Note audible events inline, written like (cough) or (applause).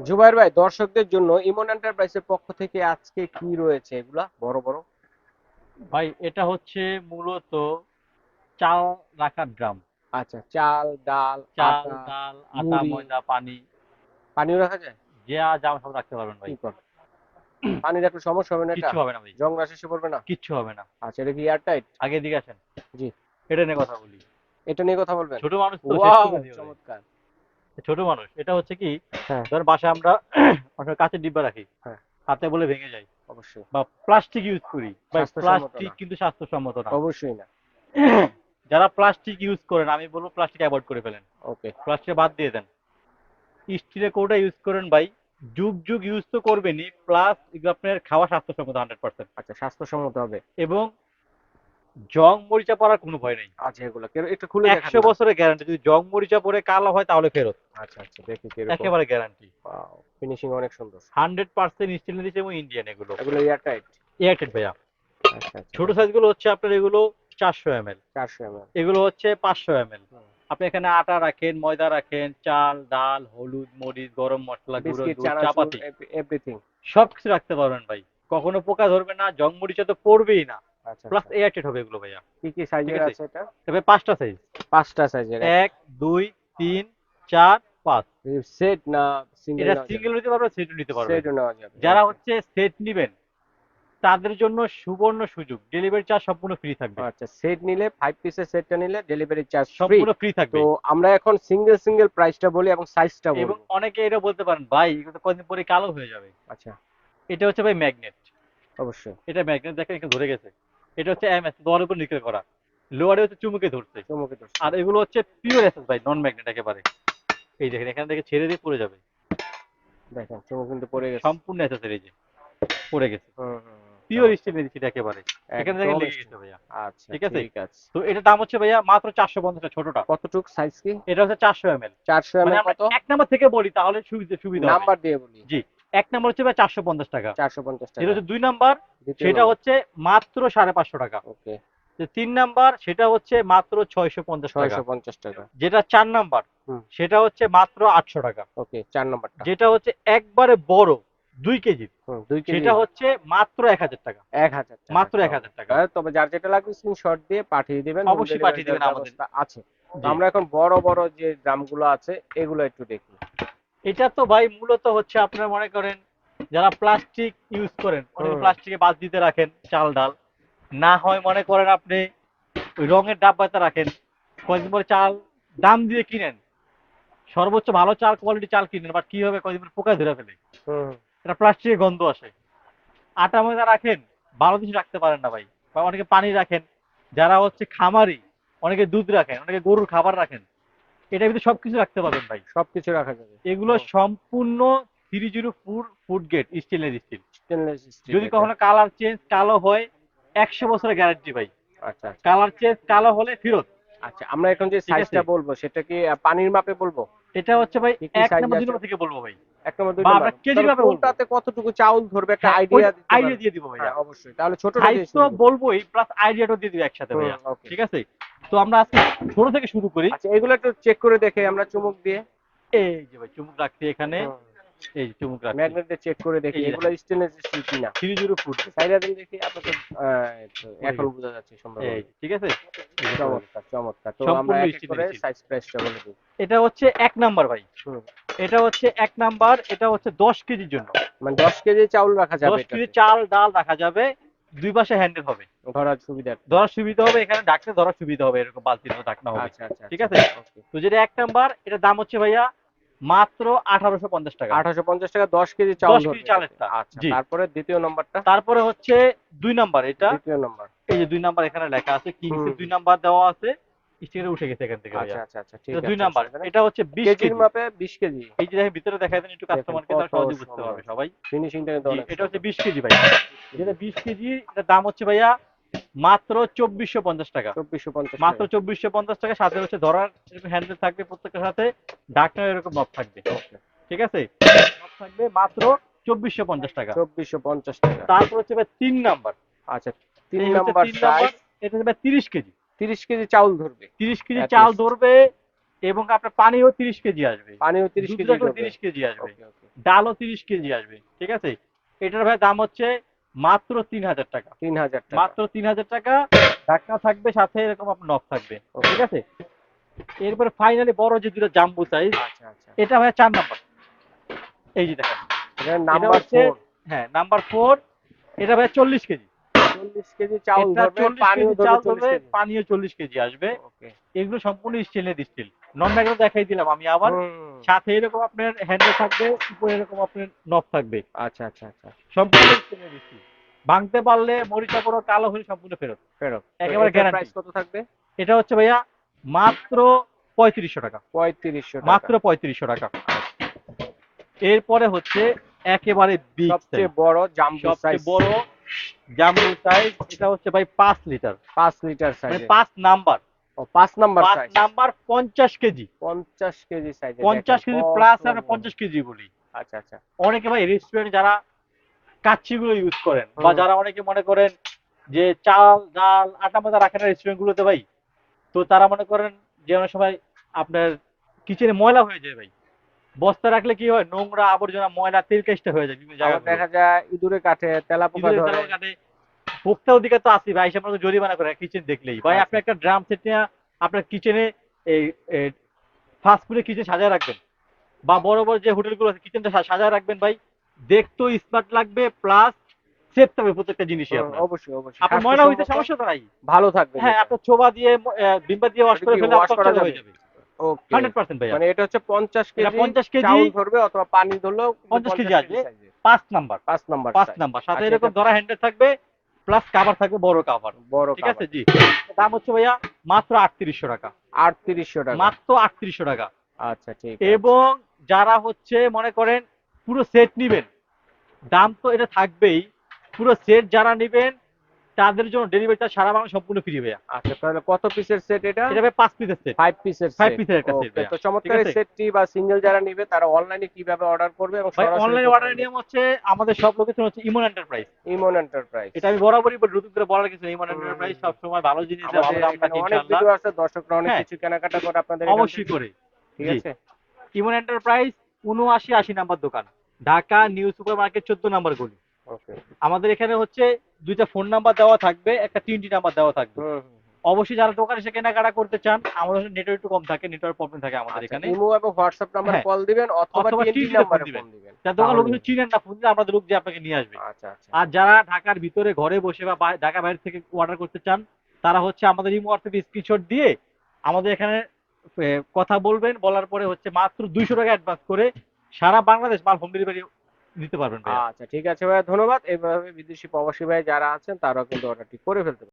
জুবাইর ভাই দর্শকদের জন্য ইমন এন্টারপ্রাইজের পক্ষ থেকে আজকে কি রয়েছে এগুলা? বড় বড়। ভাই এটা হচ্ছে মূলত চাল রাখার ড্রাম আচ্ছা চাল ডাল চাল ডাল আটা ময়দা পানি। পানিও রাখা যায়? যা জাম সব রাখতে পারবেন ভাই। পানি রাখলে সমস্যা হবে না এটা? কিচ্ছু হবে না ভাই। জং রাশ এসে পড়বে না? কিছু হবে না। আচ্ছা এটা কি এয়ার টাইট আগে দিকে আসেন। জি। এটা নিয়ে কথা বলি। এটা নিয়ে কথা বলবেন? ছোট মানুষ তো। চমৎকার। ছোট মানুষ। এটা হচ্ছে কি হ্যাঁ। ধর বাসায় আমরা (clears throat) অনেক কাঁচের ডিব্বা রাখি হ্যাঁ। হাতে বলে ভেঙে যায়। অবশ্যই। বা প্লাস্টিক ইউজ করি। প্লাস্টিক কিন্তু স্বাস্থ্যসম্মত না। অবশ্যই না। (clears throat) যারা প্লাস্টিক ইউজ করেন আমি বলব প্লাস্টিক অ্যাভয়েড করে ফেলেন। ওকে প্লাস্টিক বাদ দিয়ে দেন। স্টিলের কৌটা ইউজ করেন ভাই। যুগ যুগ ইউজ তো করবেনই প্লাস আপনার খাওয়া স্বাস্থ্যসম্মত হান্ড্রেড পার্সেন্ট আচ্ছা স্বাস্থ্যসম্মত হবে। এবং জং মরিচা পড়ার কোনো ভয় নেই। আচ্ছা এগুলো একটু খুলে একশো বছরের গ্যারান্টি যদি জং মরিচা পরে কালো হয় তাহলে ফেরত। আচ্ছা আচ্ছা দেখি একেবারে গ্যারান্টি ফিনিশিং অনেক সুন্দর। হান্ড্রেড পার্সেন্ট স্টিল দিচ্ছে এবং ইন্ডিয়ান এগুলো। এগুলো এয়ার টাইট এয়ারটেড ভাইয়া। আচ্ছা আচ্ছা। ছোট সাইজগুলো হচ্ছে আপনার এগুলো চারশো এম এল চারশো এমএল এগুলো হচ্ছে পাঁচশো এম এল আপনি এখানে আটা রাখেন ময়দা রাখেন চাল ডাল হলুদ মরিচ গরম মশলা গুঁড়ো চাপাতি। এভরিথিং সবকিছু রাখতে পারবেন ভাই। কখনো পোকা ধরবে না জং মরিচা তো পড়বেই না। প্লাস আচ্ছা। এয়ারটেড হবে এগুলো ভাইয়া। কি কি সাইজের আছে? আছে এটা? তবে পাঁচটা সাইজ পাঁচটা সাইজের এক দুই তিন চার পাঁচ। সেট না সিঙ্গেল এটা সিঙ্গেল নিতে পারবে সেট নিতে পারবে। সেট নেওয়া যাবে যারা হচ্ছে সেট নিবেন তাদের জন্য সুবর্ণ সুযোগ। ডেলিভারি চার্জ সম্পূর্ণ ফ্রি থাকবে। আচ্ছা সেট নিলে ফাইভ পিসের সেটটা নিলে ডেলিভারি চার্জ সম্পূর্ণ ফ্রি থাকবে। তো আমরা এখন সিঙ্গেল সিঙ্গেল প্রাইসটা বলি এবং সাইজটা বলি এবং অনেকে এটা বলতে পারেন ভাই তো কদিন পরে কালো হয়ে যাবে। আচ্ছা। এটা হচ্ছে ভাই ম্যাগনেট অবশ্যই। এটা ম্যাগনেট দেখেন এখানে ধরে গেছে। এটা হচ্ছে এমএস লোয়ার উপর নিকেল করা। লোয়ারে হচ্ছে চুমুকে ধরছে চমকে তো আর এগুলো হচ্ছে পিওর এসএস ভাই নন ম্যাগনেট একেবারে। এই দেখেন এখান থেকে ছেড়ে দিয়ে পড়ে যাবে। দেখেন চমক কিন্তু পড়ে গেছে। সম্পূর্ণ এসএস এর এই যে পড়ে গেছে। হুম, হুম, হুম। পিওর স্টিল মেডিসিন একেবারে। এখানে থেকে লেগে গেছে ভাইয়া। আচ্ছা ঠিক আছে? ঠিক আছে। তো এটার দাম হচ্ছে ভাইয়া মাত্র চারশো পঞ্চাশ ছোটটা। কতটুক? সাইজ কি? এটা হচ্ছে চারশো এম এল চারশো মানে আমরা কত? এক নাম্বার থেকে বলি তাহলে সুবিধা সুবিধা নাম্বার দিয়ে বলি। জি। এক নাম্বার হচ্ছে ভাই চারশো পঞ্চাশ টাকা। চারশো পঞ্চাশ টাকা। হচ্ছে দুই নাম্বার সেটা হচ্ছে মাত্র সাড়ে পাঁচশো টাকা। ওকে। তিন নাম্বার সেটা হচ্ছে মাত্র ছয়শো পঞ্চাশ ছয়শো পঞ্চাশ টাকা। যেটা চার নাম্বার সেটা হচ্ছে মাত্র আটশো টাকা। ওকে চার নম্বরটা। যেটা হচ্ছে একবারে বড় দুই কেজি। সেটা হচ্ছে মাত্র এক হাজার টাকা। এক হাজার মাত্র এক হাজার টাকা। হ্যাঁ, তবে যার যেটা লাগবে স্ক্রিনশট দিয়ে পাঠিয়ে দেবেন অবশ্যই পাঠিয়ে দেবেন আমাদের। আছে। আমরা এখন বড় বড় যে ড্রামগুলো আছে এগুলো একটু দেখি। এটা তো ভাই মূলত হচ্ছে আপনার মনে করেন যারা প্লাস্টিক ইউজ করেন প্লাস্টিকে বাদ দিতে রাখেন চাল ডাল না হয় মনে করেন আপনি ওই রঙের ডাব্বাতে রাখেন কয়েকদিন পরে চাল দাম দিয়ে কিনেন সর্বোচ্চ ভালো চাল কোয়ালিটি চাল কিনেন বাট কি হবে কয়েকদিন পরে পোকায় ধরে ফেলে। এটা প্লাস্টিকের গন্ধ আসে। আটা ময়দা রাখেন ভালো কিছু রাখতে পারেন না ভাই বা অনেকে পানি রাখেন যারা হচ্ছে খামারি অনেকে দুধ রাখেন অনেকে গরুর খাবার রাখেন। এটার ভিতরে সবকিছু রাখতে পারবেন ভাই। সবকিছু রাখা যাবে। এগুলো সম্পূর্ণ three zero four food grade steel stainless steel যদি কখনো কালার চেঞ্জ কালো হয় একশো বছরের গ্যারান্টি ভাই। আচ্ছা আচ্ছা। কালার চেঞ্জ কালো হলে ফেরত। আচ্ছা আমরা এখন যে সাইজটা বলব সেটা কি পানির মাপে বলব? এটা হচ্ছে ভাই এক নম্বর দুই নম্বর থেকে বলব ভাই। এক নম্বর দুই নম্বর কেজির মাপে। কোনটাতে কতটুকু চাউল ধরবে একটা হ্যাঁ, আইডিয়া দিতে আইডিয়া দিয়ে দিব ভাইয়া। হ্যাঁ, অবশ্যই। তাহলে ছোট সাইজ তো বলবোই প্লাস আইডিয়াটাও দিয়ে দিব একসাথে ওকে ঠিক আছে? তো আমরা আজকে ছোট থেকে শুরু করি। আচ্ছা এগুলো একটু চেক করে দেখে আমরা চুমুক দিয়ে। এই যে ভাই চুমুক রাখছি এখানে। এই চুমুক রাখছি। ম্যাগনেট দিয়ে চেক করে দেখি এগুলো স্টেনলেস স্টিল কিনা। থ্রি জিরো ফুট। সাইডা দিন দেখি আপনাকে এখন বোঝা যাচ্ছে সম্ভবত এই ঠিক আছে? চমৎকার চমৎকার। তো আমরা এক এক করে সাইজ প্রাইসটা বলে দিই। এটা হচ্ছে এক নাম্বার ভাই। এটা হচ্ছে এক নাম্বার এটা হচ্ছে দশ কেজির জন্য। মানে দশ কেজি চাউল রাখা যাবে দশ কেজি চাল ডাল রাখা যাবে। দুই পাশে হ্যান্ডেল হবে। ধরার সুবিধা ধরার সুবিধা হবে এখানে ডাকতে ধরার সুবিধা হবে এরকম বালতির ডাকনা হবে। আচ্ছা আচ্ছা ঠিক আছে? তো যেটা এক নাম্বার এটা দাম হচ্ছে ভাইয়া মাত্র আঠারোশো পঞ্চাশ টাকা। আঠারোশো পঞ্চাশ টাকা দশ কেজি চাউল 10 কেজি চালের। আচ্ছা তারপরে দ্বিতীয় নাম্বারটা? তারপরে হচ্ছে দুই নাম্বার এটা দ্বিতীয় নাম্বার। এই যে দুই নাম্বার এখানে লেখা আছে কি কি দুই নাম্বার দেওয়া আছে। স্টিকারে উঠে গেছে এখান থেকে আচ্ছা আচ্ছা আচ্ছা ঠিক আছে দুই নাম্বার এটা হচ্ছে বিশ কেজির কেজি। মাপে বিশ কেজি। এই যে দেখেন ভিতরে দেখা দেন একটু কাস্টমারকে তারা সহজে বুঝতে পারবে সবাই। ফিনিশিংটা কিন্তু অনেক এটা হচ্ছে বিশ কেজি ভাই যেটা বিশ কেজি এটার দাম হচ্ছে ভাইয়া মাত্র চব্বিশশো পঞ্চাশ টাকা। চব্বিশশো পঞ্চাশ মাত্র চব্বিশশো পঞ্চাশ টাকা সাথে হচ্ছে ধরার এরকম হ্যান্ডেল থাকবে প্রত্যেকটার সাথে ডাক্তার এরকম নব থাকবে। ঠিক আছে? নব থাকবে মাত্র চব্বিশশো পঞ্চাশ টাকা। চব্বিশশো পঞ্চাশ টাকা। তারপর হচ্ছে ভাই তিন নাম্বার। আচ্ছা তিন নাম্বার সাইজ এটা ভাই তিরিশ কেজি। তিরিশ কেজি চাউল ধরবে। তিরিশ কেজি চাল ধরবে এবং আপনার পানিও তিরিশ কেজি আসবে। পানিও 30 কেজি তিরিশ কেজি আসবে। ডালও তিরিশ কেজি আসবে। ঠিক আছে? এটার ভাই দাম হচ্ছে মাত্র তিন হাজার টাকা। 3000 টাকা। মাত্র তিন হাজার টাকা। ঢাকা থাকবে সাথে এরকম আপনার নখ থাকবে। ঠিক আছে? এরপরে ফাইনালি বড় যে দুটো জাম্বু সাইজ আচ্ছা আচ্ছা। এটা ভাই চার নাম্বার এই যে দেখেন। নাম্বার হচ্ছে 4 হ্যাঁ নাম্বার ফোর এটা ভাই চল্লিশ কেজি। 40 কেজি চাউল এটা ধরবে পানিও কেজি ধরবে 40 ধরবে কেজি। পানিও চল্লিশ কেজি আসবে। এগুলো সম্পূর্ণ স্টেনলেস স্টিল নন ম্যাগনেট দেখাই দিলাম আমি আবার। সাথে এরকম আপনার হ্যান্ডেল থাকবে উপরে এরকম আপনার নব থাকবে। আচ্ছা আচ্ছা আচ্ছা। সম্পূর্ণ স্টেনলেস স্টিল ভাঙতে পারলে মরিচা পুরো কালো হয়ে সম্পূর্ণ ফেরত। ফেরত। একেবারে guarantee। প্রাইস কত থাকবে? এটা হচ্ছে ভাইয়া মাত্র পঁয়ত্রিশশো টাকা। 3500 টাকা। মাত্র পঁয়ত্রিশশো টাকা। এরপরে হচ্ছে একেবারে বিগ সবচেয়ে বড় জাম্বো সবচেয়ে বড় জাম্বু সাইজ এটা হচ্ছে ভাই পাঁচ লিটার 5 লিটার মানে সাইজে পাঁচ নাম্বার ও 5 নাম্বার পাঁচ সাইজ নাম্বার পঞ্চাশ কেজি। 50 কেজি সাইজে পঞ্চাশ কেজি প্লাস আর পঞ্চাশ কেজি বলি। আচ্ছা আচ্ছা। অনেকে ভাই রেস্টুরেন্ট যারা কাচ্চিগুলো ইউজ করেন বা যারা অনেকে মনে করেন যে চাল ডাল আটা মাথা রাখেন রেস্টুরেন্ট গুলোতে ভাই তো তারা মনে করেন যে অনেক সময় আপনার কিচেনে ময়লা হয়ে যায় ভাই। বস্তা রাখলে কি হয়? নোংরা আবর্জনা ময়লা তেল কেষ্টা হয়ে যায় বিভিন্ন জায়গায় দেখা যায় ইঁদুরে কাটে তেলা পোকা ধরে। কাটে। ভোক্তা অধিকার তো আসি ভাই হিসাব মতো জরিমানা করে কিচেন দেখলেই। ভাই আচ্ছা। আপনি একটা ড্রাম সেট নিয়ে আপনার কিচেনে এই ফাস্ট ফুডের কিচেন সাজায় রাখবেন। বা বড় বড় যে হোটেলগুলো আছে কিচেনটা সাজায় রাখবেন ভাই। দেখতেও স্মার্ট লাগবে প্লাস সেফ থাকবে প্রত্যেকটা জিনিসই অবশ্যই অবশ্যই। আপনার ময়লা হইতে সমস্যা তো নাই। ভালো থাকবে হ্যাঁ আপনার ছোবা দিয়ে ডিম্বা দিয়ে ওয়াশ করে ফেলে wash করা হয়ে যাবে? যাবে ওকে হান্ড্রেড পার্সেন্ট ভাই মানে এটা হচ্ছে 50 কেজি 50 কেজি ধরবে অথবা পানি ধরলেও 50 কেজি আসবে। পাঁচ নাম্বার। পাঁচ নাম্বার পাঁচ নাম্বার। সাথে এরকম ধরা হ্যান্ডেল থাকবে প্লাস কাভার থাকবে বড় কাভার বড় ঠিক আছে জি। দাম হচ্ছে ভাইয়া মাত্র আটত্রিশশো টাকা। 3800 টাকা। মাত্র আটত্রিশশো টাকা। আচ্ছা ঠিক এবং যারা হচ্ছে মনে করেন পুরো সেট নিবেন দাম তো এটা থাকবেই পুরো সেট যারা নিবেন তাদের জন্য ডেলিভারিটা সারা বাংলা সম্পূর্ণ ফ্রি ভাইয়া। আচ্ছা তাহলে কত পিসের সেট এটা? এটা ভাই পাঁচ পিসের সেট 5 পিসের Five piece এর একটা ভাইয়া। তো চমৎকার সেটটি বা সিঙ্গেল যারা নেবে তারা অনলাইনে কীভাবে অর্ডার করবে এবং সরাসরি অনলাইন অর্ডারের নিয়ম হচ্ছে আমাদের সব লোকেশন হচ্ছে ইমন এন্টারপ্রাইজ ইমন এন্টারপ্রাইজ এটা আমি বরাবরই বলি নতুন করে বলার কিছু ইমন এন্টারপ্রাইজ সবসময় ভালো জিনিস ভালো দাম আমাদের অনেক ভিডিও আছে দর্শকরা অনেক হ্যাঁ। কিছু কেনাকাটা করে আপনাদের অবশ্যই করে। ঠিক আছে? ইমন এন্টারপ্রাইজ উনআশি আশি নাম্বার দোকান। ঢাকা নিউ সুপার মার্কেট চোদ্দ নাম্বার গলি। আমাদের এখানে হচ্ছে দুইটা ফোন নাম্বার দেওয়া থাকবে একটা তিনটি নাম্বার দেওয়া থাকবে। অবশ্যই যারা দোকানে এসে কেনাকাটা করতে চান আমাদের নেটওয়ার্ক একটু কম থাকে নেটওয়ার্ক প্রবলেম থাকে আমাদের আচ্ছা, এখানে। ইমো এবং হোয়াটসঅ্যাপ নাম্বারে। কল দিবেন অথবা টিএনটি নাম্বারে ফোন দিবেন। যার দোকান লোক চিনেন না ফোন দিলে আমাদের লোক যে আপনাকে নিয়ে আসবে। আচ্ছা আচ্ছা। আর যারা ঢাকার ভিতরে ঘরে বসে বা ঢাকা বাইরে থেকে অর্ডার করতে চান তারা হচ্ছে আমাদের ইমো হোয়াটসঅ্যাপে স্ক্রিনশট দিয়ে আমাদের এখানে কথা বলবেন। বলার পরে হচ্ছে মাত্র দুইশো টাকা অ্যাডভান্স করে সারা বাংলাদেশ মাল হোম ডেলিভারি নিতে পারবেন আচ্ছা ঠিক আছে ভাইয়া, ধন্যবাদ। এইভাবে বিদেশি প্রবাসী ভাই যারা আছেন, তারাও কিন্তু অর্ডারটি করে ফেলতে